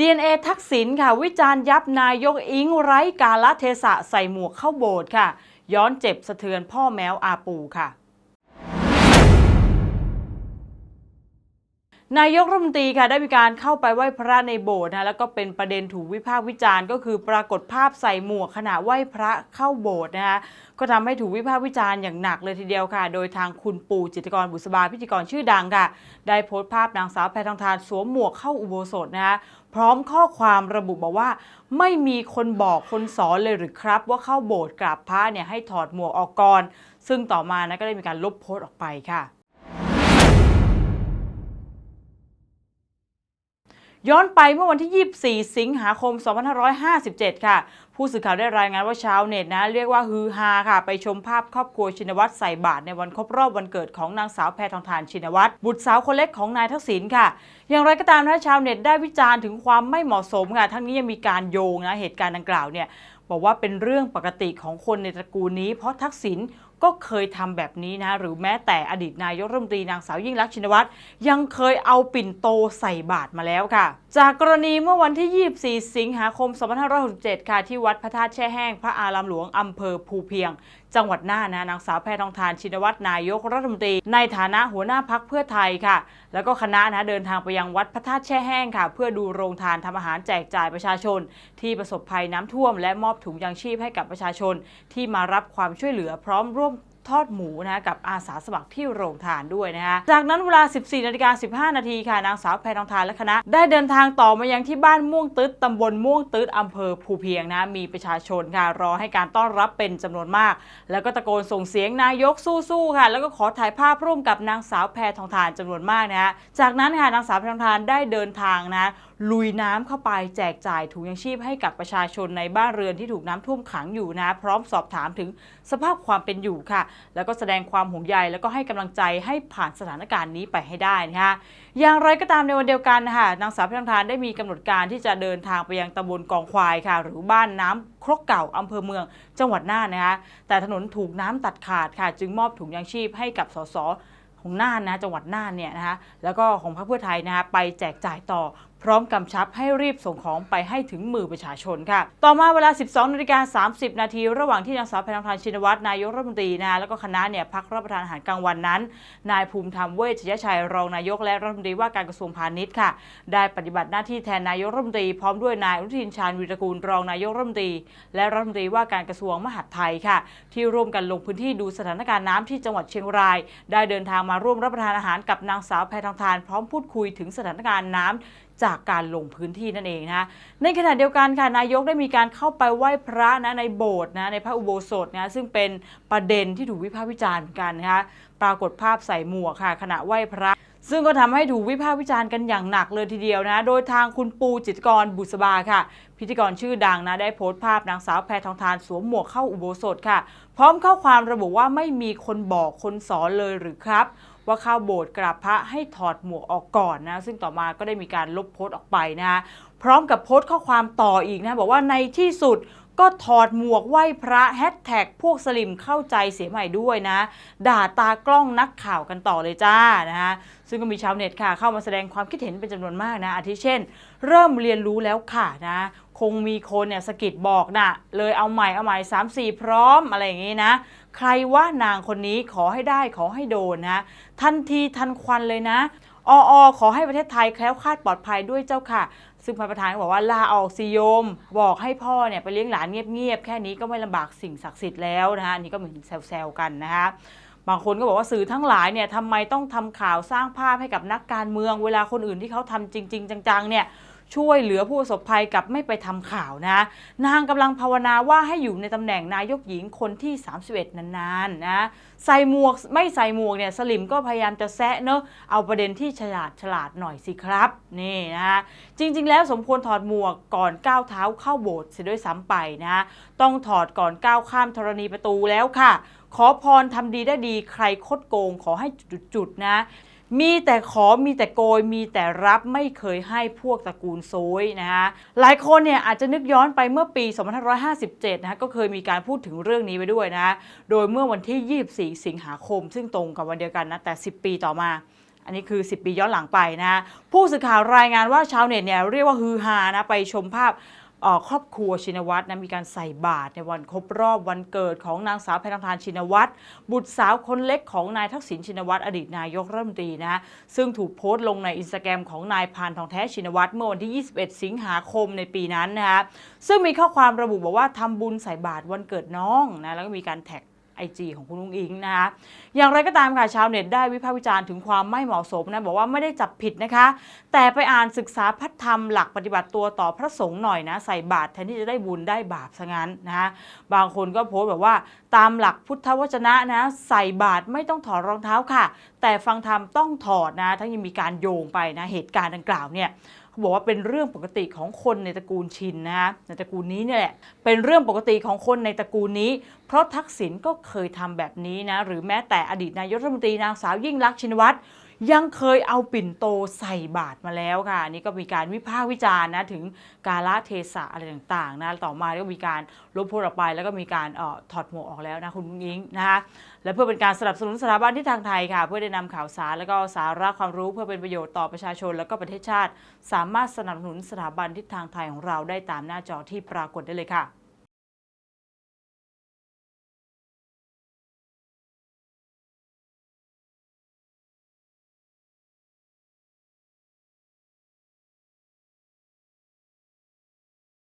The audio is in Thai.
DNA ทักษิณค่ะ วิจารณ์ยับนายกอิงไร้กาลเทศะใส่หมวกเข้าโบสถ์ค่ะ ย้อนเจ็บสะเทือนพ่อแมวอาปูค่ะ นายกรัฐมนตรีค่ะได้มีการเข้าไปไหว้พระในโบสถ์นะแล้วก็เป็นประเด็นถูกวิพากษ์วิจารณ์ ก็คือปรากฏภาพใส่หมวกขณะไหว้พระเข้าโบสถ์นะคะก็ทำให้ถูกวิพากษ์วิจารณ์อย่างหนักเลยทีเดียวค่ะ โดยทางคุณปู่จิตกรบุษบาพิธีกรชื่อดังค่ะ ได้โพสต์ภาพนางสาวแพทองทานสวมหมวกเข้าอุโบสถนะคะพร้อมข้อความระบุบอกว่า ไม่มีคนบอกคนสอนเลยหรือครับ ว่าเข้าโบสถ์กราบพระเนี่ยให้ถอดหมวกออกก่อนซึ่งต่อมานะก็ได้มีการลบโพสต์ออกไปค่ะ ย้อนไปเมื่อวันที่ 24 สิงหาคม 2557 ค่ะ ผู้สื่อข่าวได้รายงานว่าชาวเน็ตนะ เรียกว่าฮือฮาค่ะ ไปชมภาพครอบครัวชินวัตรใส่บาตรในวันครบรอบวันเกิดของนางสาวแพทองทานชินวัตรบุตรสาวคนเล็กของนายทักษิณค่ะ อย่างไรก็ตามนะชาวเน็ตได้วิจารณ์ถึงความไม่เหมาะสมค่ะ ทั้งนี้ยังมีการโยงนะเหตุการณ์ดังกล่าวเนี่ยบอกว่าเป็นเรื่องปกติของคนในตระกูลนี้ เพราะทักษิณ ก็เคยทำแบบนี้นะ หรือแม้แต่อดีตนายกรัฐมนตรีนางสาวยิ่งรักษณ์ชินวัตรยังเคยเอาปิ่นโตใส่บาตรมาแล้วค่ะ จากกรณีเมื่อวันที่ 24 สิงหาคม 2567 ค่ะ ที่วัดพระธาตุแช่แห้ง พระอารามหลวงอำเภอภูเพียงจังหวัดน่านนะนางสาวแพทองทานชินวัตรนายกรัฐมนตรี ในฐานะหัวหน้าพักเพื่อไทยค่ะ แล้วก็คณะนะเดินทางไปยังวัดพระธาตุแช่แห้งค่ะ เพื่อดูโรงทานทำอาหารแจกจ่ายประชาชน ที่ประสบภัยน้ำท่วม และมอบถุงยางชีพให้กับประชาชน ที่มารับความช่วยเหลือพร้อมร่วม ทอดหมูนะกับอาสาสมัครที่โรงทานด้วยนะคะจากนั้นเวลา 14นาฬิกา15 นาทีค่ะนางสาวแพทองทานและคณะ ได้เดินทางต่อมายังที่บ้านม่วงตึ๊ดตำบลม่วงตึ๊ดอำเภอภูเพียงนะมีประชาชนค่ะรอให้การต้อนรับเป็นจำนวนมาก แล้วก็ตะโกนส่งเสียงนายกสู้ๆค่ะ แล้วก็ขอถ่ายภาพร่วมกับนางสาวแพทองทานจำนวนมากนะคะจากนั้นค่ะนางสาวแพทองทานได้เดินทางนะลุยน้ำเข้าไปแจกจ่ายถุงยังชีพให้กับประชาชนในบ้านเรือนที่ถูกน้ำท่วมขังอยู่นะ พร้อมสอบถามถึงสภาพความเป็นอยู่ค่ะแล้วก็แสดงความห่วงใยแล้วก็ให้กำลังใจให้ผ่านสถานการณ์นี้ไปให้ได้นะคะอย่างไรก็ตามในวันเดียวกันนะคะนางสาวพิธทานได้มีกำหนดการที่จะเดินทางไปยังตำบลกองควายค่ะ หรือบ้านน้ำครกเก่าอำเภอเมืองจังหวัดน่านนะคะแต่ถนนถูกน้ำตัดขาดค่ะ จึงมอบถุงยางชีพให้กับสสของน่านนะจังหวัดน่านเนี่ยนะคะแล้วก็ของพรรคเพื่อไทยนะคะไปแจกจ่ายต่อ พร้อมกำชับให้รีบส่งของไปให้ถึงมือประชาชนค่ะ ต่อมาเวลา 12นาฬิกา30 นาทีระหว่างที่นางสาวแพทองทานชินวัตรนายกรัฐมนตรีนะแล้วก็คณะเนี่ยพักรับประทานอาหารกลางวันนั้น นายภูมิธรรมเวชยชัยรองนายกและรัฐมนตรีว่าการกระทรวงพาณิชย์ค่ะ ได้ปฏิบัติหน้าที่แทนนายกรัฐมนตรีพร้อมด้วยนายอนุทินชาญวีรกูลรองนายกรัฐมนตรี และรัฐมนตรีว่าการกระทรวงมหาดไทยค่ะ ที่ร่วมกันลงพื้นที่ดูสถานการณ์น้ำที่จังหวัดเชียงราย ได้เดินทางมาร่วมรับประทานอาหารกับนางสาวแพทองทาน พร้อมพูดคุยถึงสถานการณ์น้ำ จากการลงพื้นที่นั่นเองนะในขณะเดียวกันค่ะนายกได้มีการเข้าไปไหว้พระนะในโบสถ์นะในพระอุโบสถนะซึ่งเป็นประเด็นที่ถูกวิพากษ์วิจารณ์กันนะคะปรากฏภาพใส่หมวกค่ะขณะไหว้พระซึ่งก็ทำให้ถูกวิพากษ์วิจารณ์กันอย่างหนักเลยทีเดียวนะ โดยทางคุณปูจิตกรบุษบาค่ะ พิธีกรชื่อดังนะ ได้โพสต์ภาพนางสาวแพทองทานสวมหมวกเข้าอุโบสถค่ะ พร้อมข้อความระบุว่าไม่มีคนบอกคนสอนเลยหรือครับ ว่าเข้าโบสถ์กราบพระให้ถอดหมวกออกก่อนนะ ซึ่งต่อมาก็ได้มีการลบโพสต์ออกไปนะพร้อมกับโพสต์ข้อความต่ออีกนะ บอกว่าในที่สุดก็ถอดหมวกไหว้พระแฮชแท็กพวกสลิมเข้าใจเสียใหม่ด้วยนะ ด่าตากล้องนักข่าวกันต่อเลยจ้านะฮะซึ่งก็มีชาวเน็ตค่ะ เข้ามาแสดงความคิดเห็นเป็นจำนวนมากนะ อาทิเช่น เริ่มเรียนรู้แล้วค่ะนะ คงมีคนเนี่ยสะกิดบอกนะเลยเอาใหม่เอาใหม่สามสี่พร้อมอะไรอย่างงี้นะ ใครว่านางคนนี้ขอให้ได้ขอให้โดนนะ ทันทีทันควันเลยนะอออขอให้ประเทศไทยแคล้วคลาดปลอดภัยด้วยเจ้าค่ะ ซึ่งพระประธานก็บอกว่าลาออกสิโยม บอกให้พ่อเนี่ยไปเลี้ยงหลานเงียบๆแค่นี้ก็ไม่ลำบากสิ่งศักดิ์สิทธิ์แล้วนะฮะอันนี้ก็เหมือนแซวๆกันนะคะบางคนก็บอกว่าสื่อทั้งหลายเนี่ยทำไมต้องทำข่าวสร้างภาพให้กับนักการเมือง เวลาคนอื่นที่เขาทำจริง ๆ จังๆเนี่ย ช่วยเหลือผู้ประสบภัยกับไม่ไปทำข่าวนะ นางกำลังภาวนาว่าให้อยู่ในตำแหน่งนายกหญิงคนที่ 31 นานๆนะใส่หมวกไม่ใส่หมวกเนี่ยสลิมก็พยายามจะแซะเนอะเอาประเด็นที่ฉลาดฉลาดหน่อยสิครับนี่นะจริง ๆ แล้วสมควรถอดหมวกก่อนก้าวเท้าเข้าโบสถ์เสียด้วยซ้ำไปนะต้องถอดก่อนก้าวข้ามธรณีประตูแล้วค่ะ ขอพรทำดีได้ดีใครคดโกงขอให้จุดๆนะ มีแต่ขอมีแต่โกย มีแต่รับไม่เคยให้พวกตระกูลโซยนะฮะหลายคนเนี่ยอาจจะนึกย้อนไปเมื่อปี 2557 นะฮะก็เคยมีการพูดถึงเรื่องนี้ไปด้วยนะ โดยเมื่อวันที่ 24 สิงหาคม ซึ่งตรงกับวันเดียวกันนะแต่ 10 ปีต่อมาอันนี้คือ 10 ปีย้อนหลังไปนะ ผู้สื่อข่าวรายงานว่าชาวเน็ตเนี่ยเรียกว่าฮือฮานะ ไปชมภาพ ครอบครัวชินวัตรนะมีการใส่บาตรในวันครบรอบวันเกิดของนางสาวแพทองทานชินวัตรบุตรสาวคนเล็กของนายทักษิณชินวัตรอดีตนายกรัฐมนตรีนะซึ่งถูกโพสต์ลงในอินสตาแกรมของนายพานทองแท้ชินวัตรเมื่อวันที่ 21 สิงหาคมในปีนั้นนะฮะซึ่งมีข้อความระบุบอกว่าทำบุญใส่บาตรวันเกิดน้องนะแล้วก็มีการแท็ก ไอจีของคุณลุงอิงนะคะอย่างไรก็ตามค่ะชาวเน็ตได้วิพากษ์วิจารณ์ถึงความไม่เหมาะสมนะบอกว่าไม่ได้จับผิดนะคะ แต่ไปอ่านศึกษาพัฒธรรมหลักปฏิบัติตัวต่อพระสงฆ์หน่อยนะใส่บาตรแทนที่จะได้บุญได้บาปซะงั้นนะคะบางคนก็โพสต์แบบว่าตามหลักพุทธวจนะนะใส่บาตรไม่ต้องถอดรองเท้าค่ะ แต่ฟังธรรมต้องถอดนะทั้งยังมีการโยงไปนะเหตุการณ์ดังกล่าวเนี่ยเขาบอกว่าเป็นเรื่องปกติของคนในตระกูลชินนะฮะในตระกูลนี้เนี่ยแหละเป็นเรื่องปกติของคนในตระกูลนี้ เพราะทักษิณก็เคยทำแบบนี้นะหรือแม้แต่อดีตนายกรัฐมนตรีนางสาวยิ่งลักษณ์ชินวัตร ยังเคยเอาปิ่นโตใส่บาตรมาแล้วค่ะนี่ก็มีการวิพากษ์วิจารณ์นะถึงกาลเทศะอะไรต่างๆนะต่อมาก็มีการลบโพสต์ออกไป แล้วก็มีการเออถอดหมวกออกแล้วนะคุณยิงนะคะและเพื่อเป็นการสนับสนุนสถาบันที่ทางไทยค่ะ เพื่อได้นำข่าวสารและก็สาระความรู้เพื่อเป็นประโยชน์ต่อประชาชน และก็ประเทศชาติ สามารถสนับสนุนสถาบันทิศทางไทยของเราได้ตามหน้าจอที่ปรากฏได้เลยค่ะ